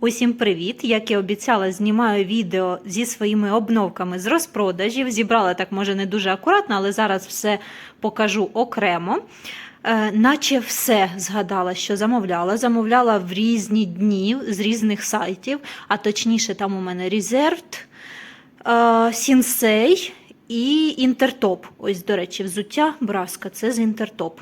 Усім привіт! Як і обіцяла, знімаю відео зі своїми обновками з розпродажів. Зібрала так, може, не дуже акуратно, але зараз все покажу окремо. Е, наче все згадала, що замовляла. Замовляла в різні дні з різних сайтів, а точніше, там у мене Reserved, е, Сінсей і Інтертоп. Ось, до речі, взуття Браска це з Інтертоп.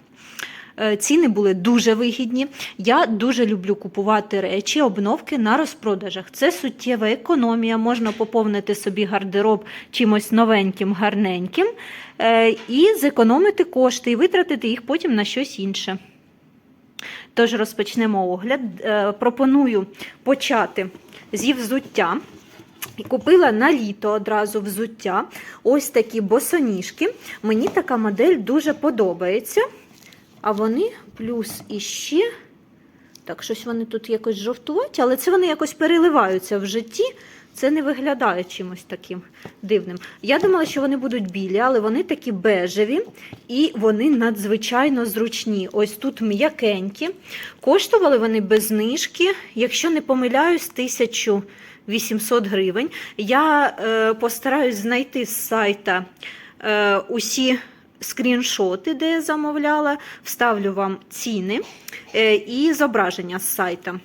Е, Ціни були дуже вигідні. Я дуже люблю купувати речі, обновки на розпродажах. Це суттєва економія, можна поповнити собі гардероб чимось новеньким, гарненьким е, і зекономити кошти, і витратити їх потім на щось інше. Тож розпочнемо огляд. Е, Пропоную почати зі взуття. Купила на літо одразу взуття. Ось такі босоніжки. Мені така модель дуже подобається. А вони плюс іще. Так, щось вони тут якось жовтуваті, але це вони якось переливаються в житті. Це не виглядає чимось таким дивним. Я думала, що вони будуть білі, але вони такі бежеві і вони надзвичайно зручні. Ось тут м'якенькі. Коштували вони без знижки, якщо не помиляюсь, 1800 гривень. Я е, постараюсь знайти з сайта е, усі скріншоти, де я замовляла, вставлю вам ціни е, і зображення з сайта.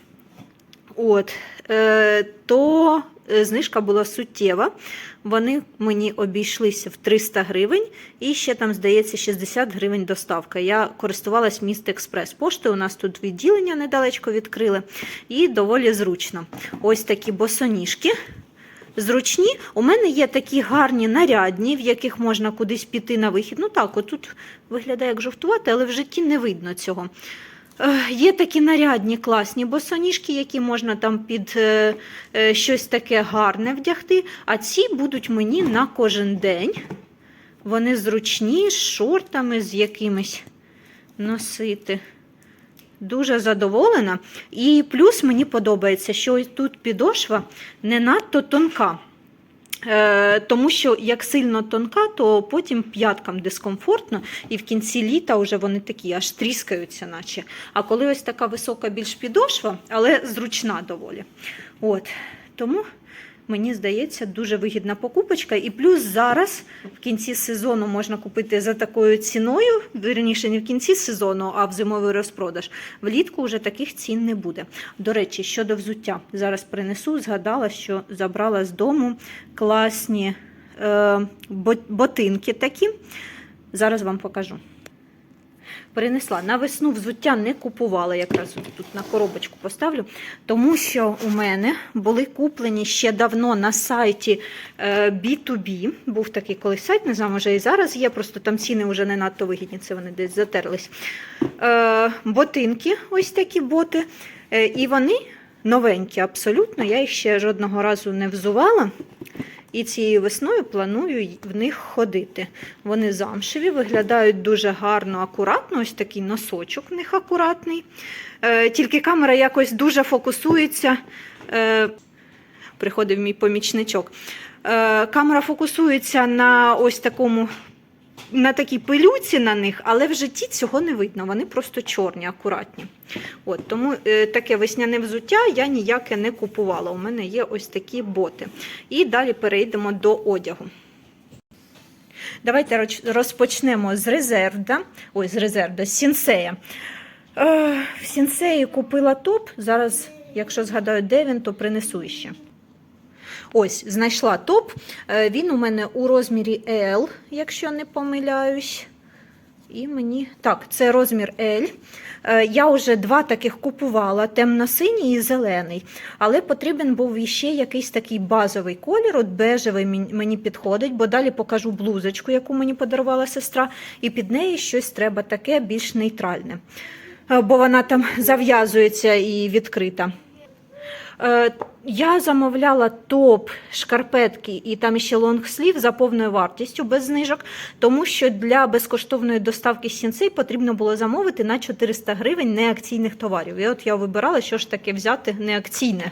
От, е, то е, знижка була суттєва. Вони мені обійшлися в 300 гривень, і ще там, здається, 60 гривень доставка. Я користувалась міст Експрес поштою. У нас тут відділення недалечко відкрили, і доволі зручно. Ось такі босоніжки. Зручні. У мене є такі гарні нарядні, в яких можна кудись піти на вихід. Ну так, отут виглядає як жовтувати, але в житті не видно цього. Е, Є такі нарядні класні босоніжки, які можна там під е, е, щось таке гарне вдягти. А ці будуть мені на кожен день. Вони зручні, з шортами, з якимись носити. Дуже задоволена. І плюс мені подобається, що тут підошва не надто тонка. Е, тому що як сильно тонка, то потім п'яткам дискомфортно, і в кінці літа вже вони такі аж тріскаються, наче. А коли ось така висока більш підошва, але зручна доволі. От. Тому мені здається, дуже вигідна покупочка. І плюс зараз в кінці сезону можна купити за такою ціною, вірніше, не в кінці сезону, а в зимовий розпродаж. Влітку вже таких цін не буде. До речі, щодо взуття, зараз принесу, згадала, що забрала з дому класні е, ботинки такі. Зараз вам покажу. Перенесла на весну взуття не купувала, якраз тут на коробочку поставлю, тому що у мене були куплені ще давно на сайті е, B2B. Був такий колись сайт, не знаю, може і зараз є, просто там ціни вже не надто вигідні, це вони десь затерлись. Е, Ботинки, ось такі боти. Е, І вони новенькі абсолютно. Я їх ще жодного разу не взувала. І цією весною планую в них ходити. Вони замшеві, виглядають дуже гарно, акуратно. Ось такий носочок в них акуратний. Е, тільки камера якось дуже фокусується. Е, приходив мій помічничок. Е, камера фокусується на ось такому. На такій пилюці на них, але в житті цього не видно. Вони просто чорні, акуратні. От, тому е, таке весняне взуття я ніяке не купувала. У мене є ось такі боти. І далі перейдемо до одягу. Давайте розпочнемо з резервда. Ой, з резервда, з сінсея. Е, в сінсеї купила топ. Зараз, якщо згадаю, де він, то принесу іще. Ось, знайшла топ. Е, Він у мене у розмірі L, якщо не помиляюсь. І мені. Так, це розмір L. Е, Я вже два таких купувала: темно-синій і зелений. Але потрібен був іще якийсь такий базовий колір. От бежевий мені- підходить, бо далі покажу блузочку, яку мені подарувала сестра, і під неї щось треба таке більш нейтральне. Е, Бо вона там зав'язується і відкрита. Е, Я замовляла топ, шкарпетки і там ще лонгслів за повною вартістю без знижок, тому що для безкоштовної доставки сінцей потрібно було замовити на 400 гривень неакційних товарів. І от я вибирала, що ж таке взяти неакційне.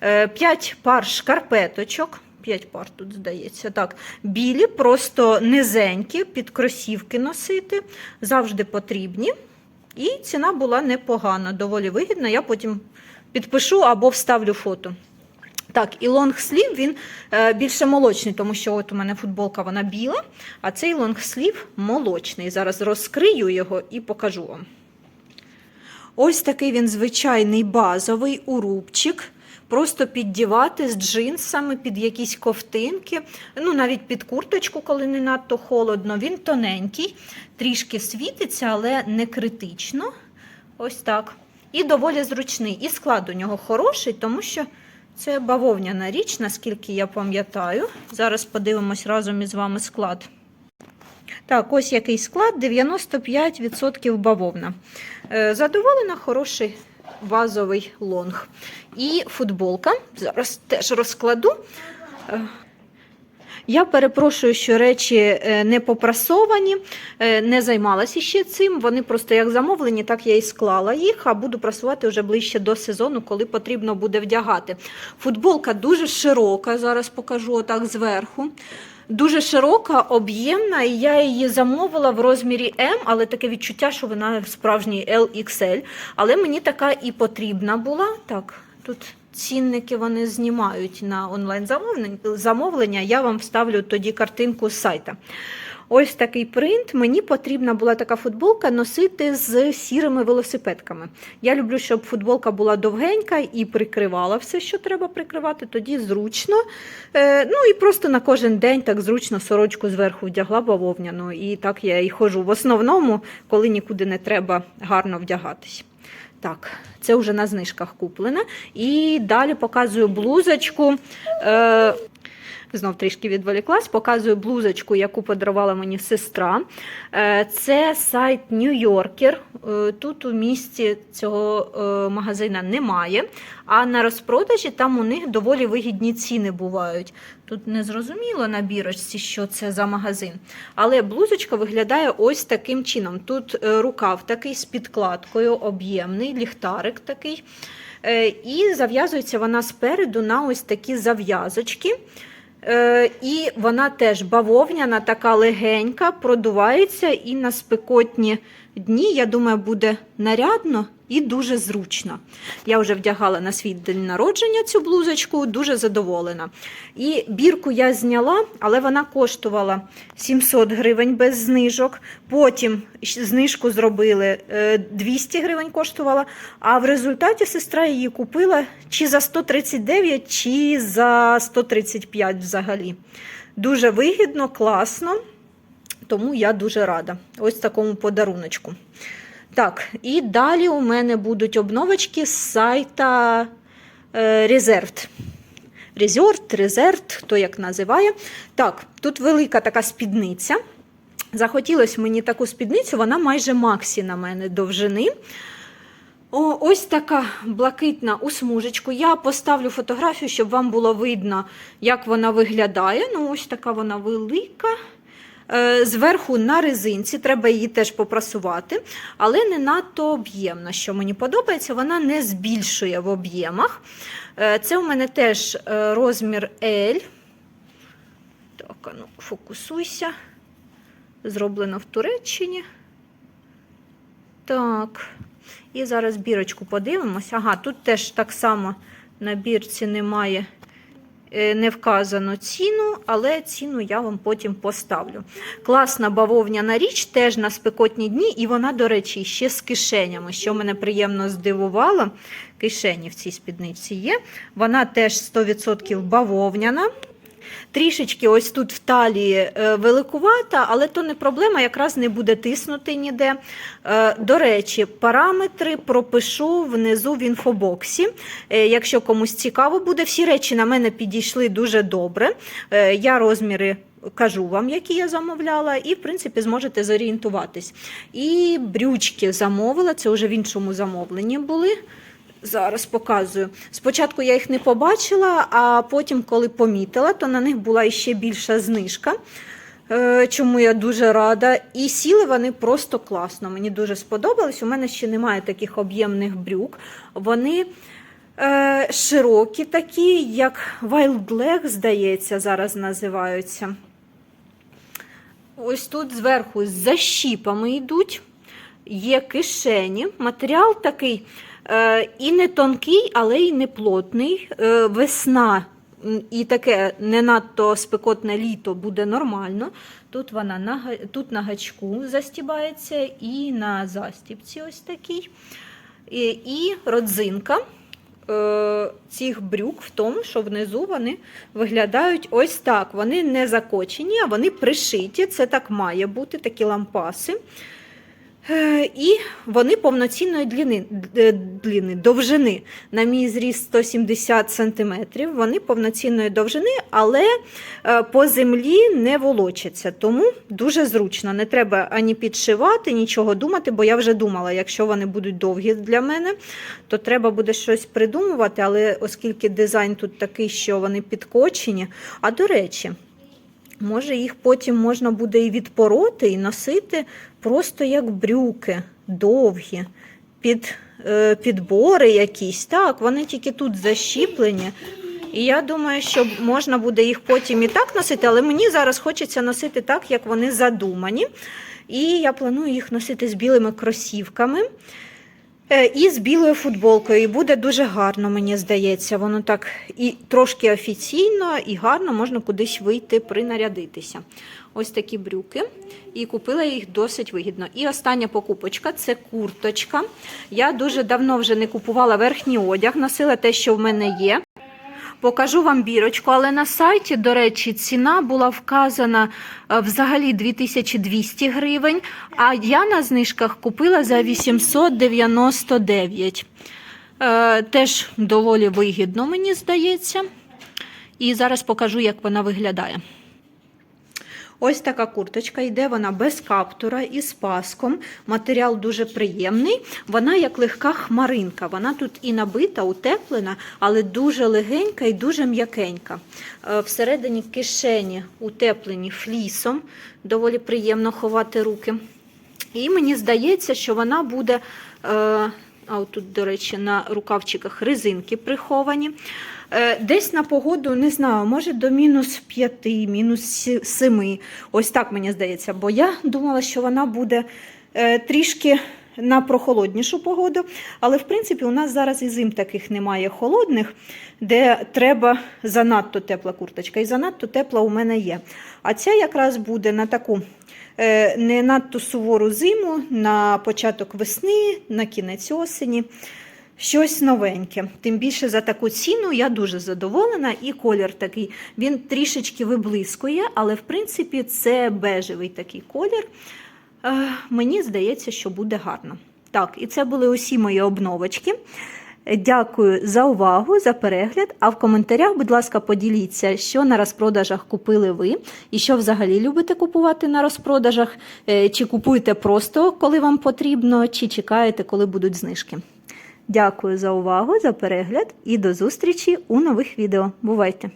Е, П'ять пар шкарпеточок. П'ять пар тут здається. Так, білі, просто низенькі, під кросівки носити, завжди потрібні. І ціна була непогана, доволі вигідна. Я потім підпишу або вставлю фото. Так, і лонгслів він е, більше молочний, тому що от у мене футболка вона біла, а цей лонгслів молочний. Зараз розкрию його і покажу вам. Ось такий він звичайний базовий урубчик. Просто піддівати з джинсами під якісь ковтинки, ну навіть під курточку, коли не надто холодно. Він тоненький, трішки світиться, але не критично. Ось так. І доволі зручний. І склад у нього хороший, тому що це бавовняна річ, наскільки я пам'ятаю. Зараз подивимось разом із вами склад. Так, ось який склад: 95% бавовна. Е, Задоволена, хороший базовий лонг. І футболка. Зараз теж розкладу. Я перепрошую, що речі е, не попрасовані, е, не займалася ще цим. Вони просто як замовлені, так я і склала їх, а буду прасувати вже ближче до сезону, коли потрібно буде вдягати. Футболка дуже широка, зараз покажу отак зверху. Дуже широка, об'ємна, і я її замовила в розмірі М, але таке відчуття, що вона справжній LXL. Але мені така і потрібна була. Так, тут цінники вони знімають на онлайн замовлення. Я вам вставлю тоді картинку з сайта. Ось такий принт. Мені потрібна була така футболка носити з сірими велосипедками. Я люблю, щоб футболка була довгенька і прикривала все, що треба прикривати, тоді зручно. Е, ну і просто на кожен день так зручно сорочку зверху вдягла бавовняну. І так я і ходжу в основному, коли нікуди не треба гарно вдягатись. Так, це вже на знижках куплена. І далі показую блузочку. Е, Знов трішки відволіклась, показую блузочку, яку подарувала мені сестра. Е, Це сайт Нью-Йоркер. Е, Тут у місті цього е, магазина немає. А на розпродажі там у них доволі вигідні ціни бувають. Тут не зрозуміло на бірочці, що це за магазин. Але блузочка виглядає ось таким чином. Тут рукав такий з підкладкою, об'ємний, ліхтарик такий. І зав'язується вона спереду на ось такі зав'язочки. Е, І вона теж бавовняна, така легенька, продувається і на спекотні дні, я думаю, буде нарядно і дуже зручно. Я вже вдягала на свій день народження цю блузочку, дуже задоволена. І бірку я зняла, але вона коштувала 700 гривень без знижок. Потім знижку зробили е, 200 гривень коштувала. А в результаті сестра її купила чи за 139, чи за 135 взагалі. Дуже вигідно, класно. Тому я дуже рада. Ось такому подаруночку. Так, і далі у мене будуть обновочки з сайта Reserved. Resort, Reserved, хто як називає. Так, тут велика така спідниця. Захотілося мені таку спідницю, вона майже максі на мене довжини. О, ось така блакитна у смужечку. Я поставлю фотографію, щоб вам було видно, як вона виглядає. Ну, ось така вона велика. Е, Зверху на резинці, треба її теж попрасувати, але не надто об'ємна, що мені подобається, вона не збільшує в об'ємах. Е, Це у мене теж е, розмір L. Так, ну, фокусуйся. Зроблено в Туреччині. Так. І зараз бірочку подивимося. Ага, тут теж так само на бірці немає, не вказано ціну, але ціну я вам потім поставлю. Класна бавовняна річ, теж на спекотні дні, і вона, до речі, ще з кишенями, що мене приємно здивувало. Кишені в цій спідниці є. Вона теж 100% бавовняна. Трішечки ось тут в талії е, великувата, але то не проблема, якраз не буде тиснути ніде. Е, До речі, параметри пропишу внизу в інфобоксі. Е, Якщо комусь цікаво буде, всі речі на мене підійшли дуже добре. Я розміри. Кажу вам, які я замовляла, і, в принципі, зможете зорієнтуватись. І брючки замовила, це вже в іншому замовленні були. Зараз показую. Спочатку я їх не побачила, а потім, коли помітила, то на них була ще більша знижка, е, чому я дуже рада. І сіли вони просто класно. Мені дуже сподобались. У мене ще немає таких об'ємних брюк. Вони е, широкі такі, як Wild Leg, здається, зараз називаються. Ось тут зверху з защіпами йдуть, є кишені. Матеріал такий І не тонкий, але й не плотний. Е, Весна і таке не надто спекотне літо буде нормально. Тут вона на, тут на гачку застібається і на застібці ось такій. І, і родзинка е, цих брюк в тому, що внизу вони виглядають ось так. Вони не закочені, а вони пришиті. Це так має бути, такі лампаси. Е, І вони повноцінної длини, д- длини, довжини. На мій зріст 170 см. Вони повноцінної довжини, але е, по землі не волочаться. Тому дуже зручно. Не треба ані підшивати, нічого думати, бо я вже думала, якщо вони будуть довгі для мене, то треба буде щось придумувати. Але оскільки дизайн тут такий, що вони підкочені. А до речі, Може, їх потім можна буде і відпороти, і носити просто як брюки, довгі, під е, підбори якісь. Так, вони тільки тут защіплені. І я думаю, що можна буде їх потім і так носити, але мені зараз хочеться носити так, як вони задумані. І я планую їх носити з білими кросівками. Е, І з білою футболкою. І буде дуже гарно, мені здається. Воно так і трошки офіційно, і гарно можна кудись вийти, принарядитися. Ось такі брюки. І купила їх досить вигідно. І остання покупочка це курточка. Я дуже давно вже не купувала верхній одяг, носила те, що в мене є. Покажу вам бірочку, але на сайті, до речі, ціна була вказана е, взагалі 2200 гривень, а я на знижках купила за 899. Е, теж доволі вигідно, мені здається. І зараз покажу, як вона виглядає. Ось така курточка йде, вона без каптура і з паском. Матеріал дуже приємний. Вона як легка хмаринка. Вона тут і набита, утеплена, але дуже легенька і дуже м'якенька. Е, Всередині кишені утеплені флісом, доволі приємно ховати руки. І мені здається, що вона буде. е, А тут, до речі, на рукавчиках резинки приховані. Е, Десь на погоду, не знаю, може до мінус 5, мінус 7. Ось так мені здається. Бо я думала, що вона буде е, трішки на прохолоднішу погоду. Але в принципі у нас зараз і зим таких немає холодних, де треба занадто тепла курточка. І занадто тепла у мене є. А ця якраз буде на таку не надто сувору зиму, на початок весни, на кінець осені. Щось новеньке. Тим більше за таку ціну я дуже задоволена. І колір такий. Він трішечки виблискує, але в принципі це бежевий такий колір. Е, мені здається, що буде гарно. Так, і це були усі мої обновочки. Дякую за увагу, за перегляд. А в коментарях, будь ласка, поділіться, що на розпродажах купили ви, і що взагалі любите купувати на розпродажах, Е, чи купуєте просто, коли вам потрібно, чи чекаєте, коли будуть знижки. Дякую за увагу, за перегляд і до зустрічі у нових відео. Бувайте!